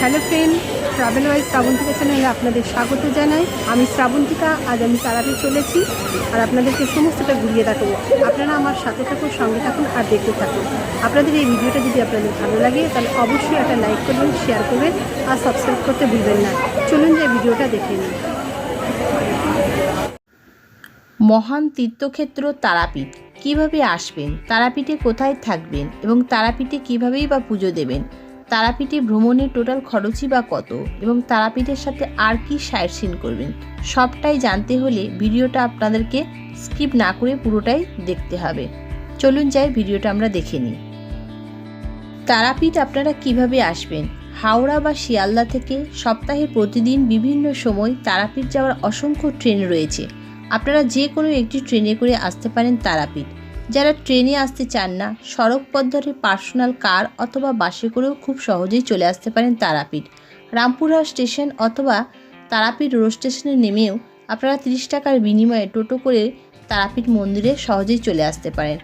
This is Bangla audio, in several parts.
Hello friend travel wise Shrabantika চ্যানেলে আপনাদের স্বাগত জানাই। আমি শ্রাবন্তিকা আজ আমি তারাপীঠ চলেছি আর আপনাদেরকে সমস্তটা ঘুরিয়ে দেখাবো। আপনারা আমার সাথে থাকুন, সঙ্গে থাকুন আর দেখতে থাকুন। আপনাদের এই ভিডিওটা যদি আপনাদের ভালো লাগে, তাহলে অবশ্যই একটা লাইক করবেন শেয়ার করবেন আর সাবস্ক্রাইব করতে ভুলবেন না। চলুন যে ভিডিওটা দেখে নিন মহান তীর্থক্ষেত্র তারাপীঠ। কীভাবে আসবেন, তারাপীঠে কোথায় থাকবেন এবং তারাপীঠে কীভাবেই বা পুজো দেবেন তারাপীঠে ভ্রমণের টোটাল খরচই বা কত? এবং তারাপীঠের সাথে আর কি সাইটসিন করবেন? সবটাই জানতে হলে ভিডিওটা আপনাদেরকে স্কিপ না করে পুরোটাই দেখতে হবে। চলুন যাই, ভিডিওটা আমরা দেখে নিই। তারাপীঠ আপনারা কীভাবে আসবেন? হাওড়া বা শিয়ালদা থেকে সপ্তাহে প্রতিদিন বিভিন্ন সময় তারাপীঠ যাওয়ার অসংখ্য ট্রেন রয়েছে। আপনারা যে কোনো একটি ট্রেনে করে আসতে পারেন তারাপীঠ। যারা ট্রেনে আসতে চান না, সড়ক পথ ধরে পার্সোনাল কার অথবা বাসে করেও খুব সহজেই চলে আসতে পারেন তারাপীঠ। রামপুরহাট স্টেশন অথবা তারাপীঠ রোড স্টেশনে নেমেও আপনারা তিরিশ টাকার বিনিময়ে টোটো করে তারাপীঠ মন্দিরে সহজেই চলে আসতে পারেন।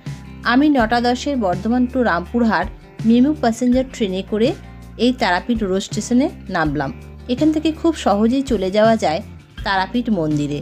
আমি নটা দশের Bardhaman to Rampurhat MEMU passenger ট্রেনে করে এই তারাপীঠ রোড স্টেশনে নামলাম। এখান থেকে খুব সহজেই চলে যাওয়া যায় তারাপীঠ মন্দিরে।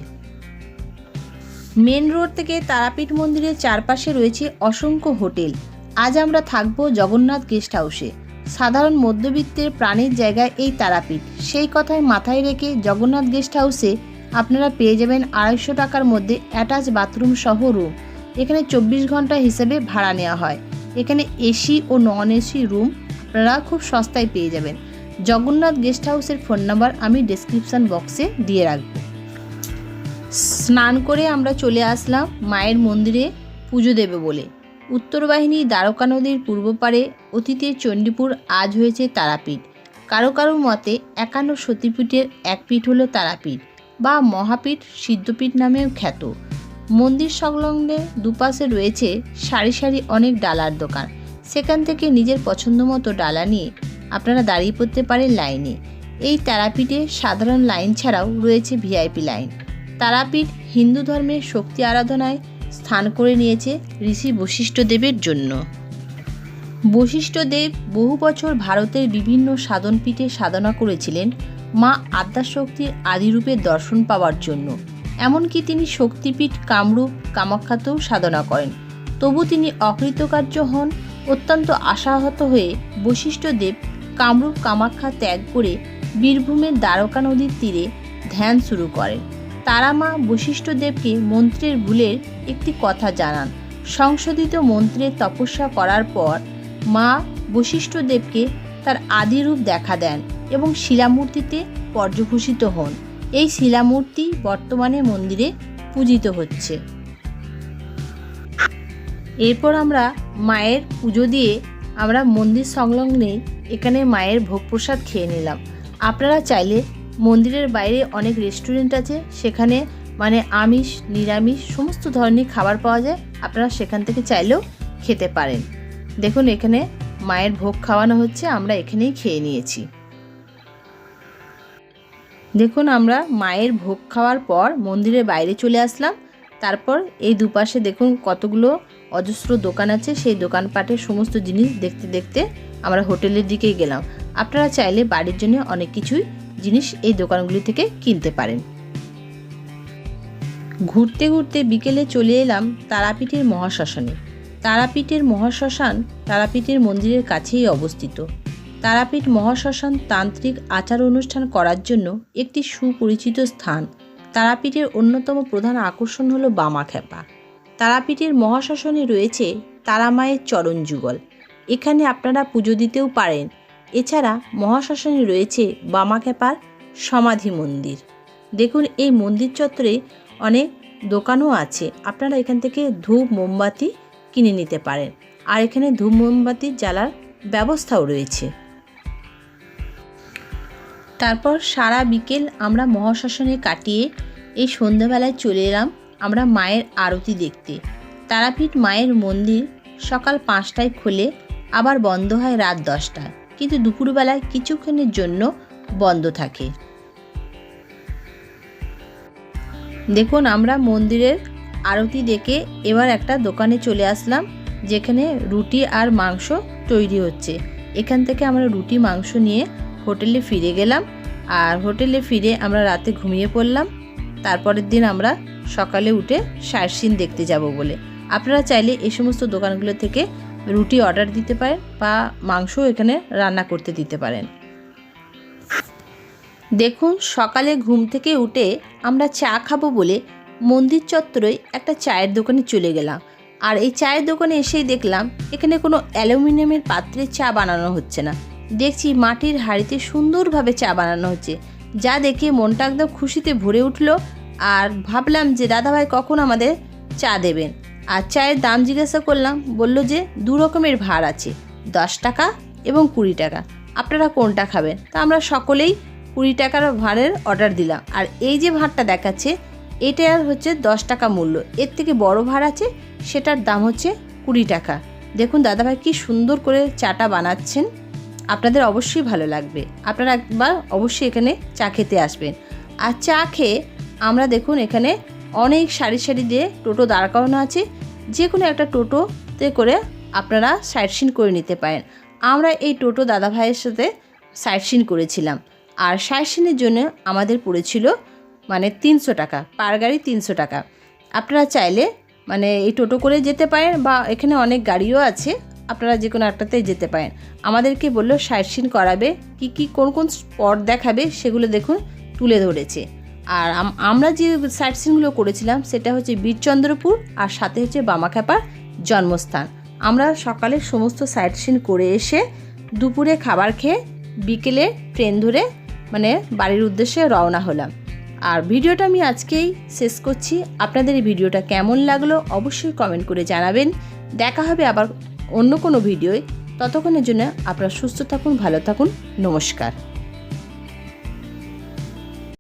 মেন রোড থেকে তারাপীঠ মন্দিরের চারপাশে রয়েছে অসংখ্য হোটেল। আজ আমরা থাকব জগন্নাথ গেস্ট হাউসে। সাধারণ মধ্যবিত্তের প্রাণের জায়গায় এই তারাপীঠ। সেই কথায় মাথায় রেখে জগন্নাথ গেস্ট হাউসে আপনারা পেয়ে যাবেন আড়াইশো টাকার মধ্যে অ্যাটাচ বাথরুম সহ রুম। এখানে চব্বিশ ঘণ্টা হিসেবে ভাড়া নেওয়া হয়। এখানে এসি ও নন এসি রুম আপনারা খুব সস্তায় পেয়ে যাবেন। জগন্নাথ গেস্ট হাউসের ফোন নাম্বার আমি ডেসক্রিপশান বক্সে দিয়ে রাখব। স্নান করে আমরা চলে আসলাম মায়ের মন্দিরে পুজো দেবে বলে। উত্তর বাহিনী দ্বারকা নদীর পূর্ব পারে অতীতের চণ্ডীপুর আজ হয়েছে তারাপীঠ। কারও কারও মতে একান্ন সতীপীঠের এক পীঠ হলো তারাপীঠ বা মহাপীঠ সিদ্ধপীঠ নামেও খ্যাত। মন্দির সংলগ্নে দুপাশে রয়েছে সারি সারি অনেক ডালার দোকান। সেখান থেকে নিজের পছন্দ মতো ডালা নিয়ে আপনারা দাঁড়িয়ে পড়তে পারেন লাইনে। এই তারাপীঠে সাধারণ লাইন ছাড়াও রয়েছে ভিআইপি লাইন। তারাপীঠ হিন্দু ধর্মের শক্তি আরাধনায় স্থান করে নিয়েছে ঋষি বশিষ্ঠদেবের জন্য। বশিষ্ঠদেব বহু বছর ভারতের বিভিন্ন সাধনপীঠে সাধনা করেছিলেন মা আদ্যাশক্তির আদিরূপের দর্শন পাওয়ার জন্য। এমনকি তিনি শক্তিপীঠ কামরূপ কামাখ্যাতেও সাধনা করেন। তবু তিনি অকৃতকার্য হন, অত্যন্ত আশাহত হয়ে বশিষ্ঠদেব কামরূপ কামাখ্যা ত্যাগ করে বীরভূমের দ্বারকা নদীর তীরে ধ্যান শুরু করেন। তারা মা বশিষ্ঠদেবকে মন্ত্রের ভুলের একটি কথা জানান। সংশোধিত মন্ত্রের তপস্যা করার পর মা বশিষ্ঠদেবকে তার আদি রূপ দেখা দেন এবং শিলামূর্তিতে পর্যভূষিত হন। এই শিলামূর্তি বর্তমানে মন্দিরে পূজিত হচ্ছে। এরপর আমরা মায়ের পুজো দিয়ে আমরা মন্দির সংলগ্নে এখানে মায়ের ভোগ প্রসাদ খেয়ে নিলাম। আপনারা চাইলে মন্দিরের বাইরে অনেক রেস্টুরেন্ট আছে, সেখানে মানে আমিষ, নিরামিষ, সমস্ত ধরনের খাবার পাওয়া যায়, আপনারা সেখান থেকে চাইলেও খেতে পারেন। দেখুন এখানে মায়ের ভোগ খাওয়ানো হচ্ছে, আমরা এখানেই খেয়ে নিয়েছি। দেখুন আমরা মায়ের ভোগ খাওয়ার পর মন্দিরের বাইরে চলে আসলাম, তারপর এই দুপাশে দেখুন কতগুলো অজস্র দোকান আছে, সেই দোকানপাটের সমস্ত জিনিস দেখতে দেখতে আমরা হোটেলের দিকেই গেলাম। আপনারা চাইলে বাড়ির জন্য অনেক কিছুই জিনিস এই দোকানগুলি থেকে কিনতে পারেন। ঘুরতে ঘুরতে বিকেলে চলে এলাম তারাপীঠের মহাশ্মশানে। তারাপীঠের মহাশ্মশান তারাপীঠের মন্দিরের কাছেই অবস্থিত। তারাপীঠ মহাশ্মশান তান্ত্রিক আচার অনুষ্ঠান করার জন্য একটি সুপরিচিত স্থান। তারাপীঠের অন্যতম প্রধান আকর্ষণ হলো বামাখ্যাপা তারাপীঠের মহাশ্মশানে রয়েছে তারামায়ের চরণ যুগল। এখানে আপনারা পুজো দিতেও পারেন। এছাড়া মহাশ্মশানে রয়েছে বামাখ্যাপার সমাধি মন্দির। দেখুন, এই মন্দির চত্বরে অনেক দোকানও আছে। আপনারা এখান থেকে ধূপ, মোমবাতি কিনে নিতে পারেন। আর এখানে ধূপ, মোমবাতি জ্বালার ব্যবস্থাও রয়েছে। তারপর সারা বিকেল আমরা মহাশ্মশানে কাটিয়ে এই সন্ধ্যাবেলায় চলে এলাম আমরা মায়ের আরতি দেখতে। তারাপীঠ মায়ের মন্দির সকাল পাঁচটায় খোলে, আবার বন্ধ হয় রাত দশটায়। কিন্তু দুপুরবেলায় কিছুক্ষণের জন্য বন্ধ থাকে। দেখুন, আমরা মন্দিরের আরতি দেখে এবার একটা দোকানে চলে আসলাম, যেখানে রুটি আর মাংস তৈরি হচ্ছে। এখান থেকে আমরা রুটি, মাংস নিয়ে হোটেলে ফিরে গেলাম আর হোটেলে ফিরে আমরা রাতে ঘুমিয়ে পড়লাম। তারপরের দিন আমরা সকালে উঠে সারসিন দেখতে যাব বলে। আপনারা চাইলে এই সমস্ত দোকানগুলো থেকে রুটি অর্ডার দিতে পারেন বা মাংস এখানে রান্না করতে দিতে পারেন। দেখুন, সকালে ঘুম থেকে উঠে আমরা চা খাব বলে মন্দির চত্বরে একটা চায়ের দোকানে চলে গেলাম। আর এই চায়ের দোকানে এসেই দেখলাম, এখানে কোনো অ্যালুমিনিয়ামের পাত্রে চা বানানো হচ্ছে না। দেখছি মাটির হাঁড়িতে সুন্দরভাবে চা বানানো হচ্ছে, যা দেখে মনটা একদম খুশিতে ভরে উঠল। আর ভাবলাম যে, দাদাভাই, কখন আমাদের চা দেবেন? আর চায়ের দাম জিজ্ঞাসা করলাম, বলল যে দু রকমের ভাড় আছে, দশ টাকা এবং কুড়ি টাকা। আপনারা কোনটা খাবেন? তা আমরা সকলেই কুড়ি টাকার ভাঁড়ের অর্ডার দিলাম। আর এই যে ভাঁড়টা দেখাচ্ছে এটার হচ্ছে দশ টাকা মূল্য। এর থেকে বড় ভাঁড় আছে, সেটার দাম হচ্ছে কুড়ি টাকা। দেখুন দাদাভাই কি সুন্দর করে চাটা বানাচ্ছেন। আপনাদের অবশ্যই ভালো লাগবে। আপনারা একবার অবশ্যই এখানে চা খেতে আসবেন। আর চা খেয়ে আমরা দেখুন এখানে অনেক সারি সারি দিয়ে টোটো দাঁড় করানো আছে। যে কোনো একটা টোটোতে করে আপনারা সাইট সিন করে নিতে পারেন। আমরা এই টোটো দাদা ভাইয়ের সাথে সাইট সিন করেছিলাম। আর সাইট সিনের জন্য আমাদের পড়েছিল মানে তিনশো টাকা, পার গাড়ি তিনশো টাকা। আপনারা চাইলে মানে এই টোটো করে যেতে পারেন বা এখানে অনেক গাড়িও আছে, আপনারা যে কোনো একটাতে যেতে পারেন। আমাদেরকে বলল সাইট সিন করাবে, কি কি কোন কোন স্পট দেখাবে সেগুলো দেখুন, তুলে ধরেছে। আর আমরা যে সাইট সিনগুলো করেছিলাম, সেটা হচ্ছে বীরচন্দ্রপুর আর সাথে হচ্ছে বামাখ্যাপার জন্মস্থান। আমরা সকালে সমস্ত সাইট সিন করে এসে দুপুরে খাবার খেয়ে বিকেলে ট্রেন ধরে মানে বাড়ির উদ্দেশ্যে রওনা হলাম। আর ভিডিওটা আমি আজকেই শেষ করছি। আপনাদের এই ভিডিওটা কেমন লাগল অবশ্যই কমেন্ট করে জানাবেন। দেখা হবে আবার অন্য কোনো ভিডিওয়। ততক্ষণের জন্য আপনারা সুস্থ থাকুন, ভালো থাকুন। নমস্কার।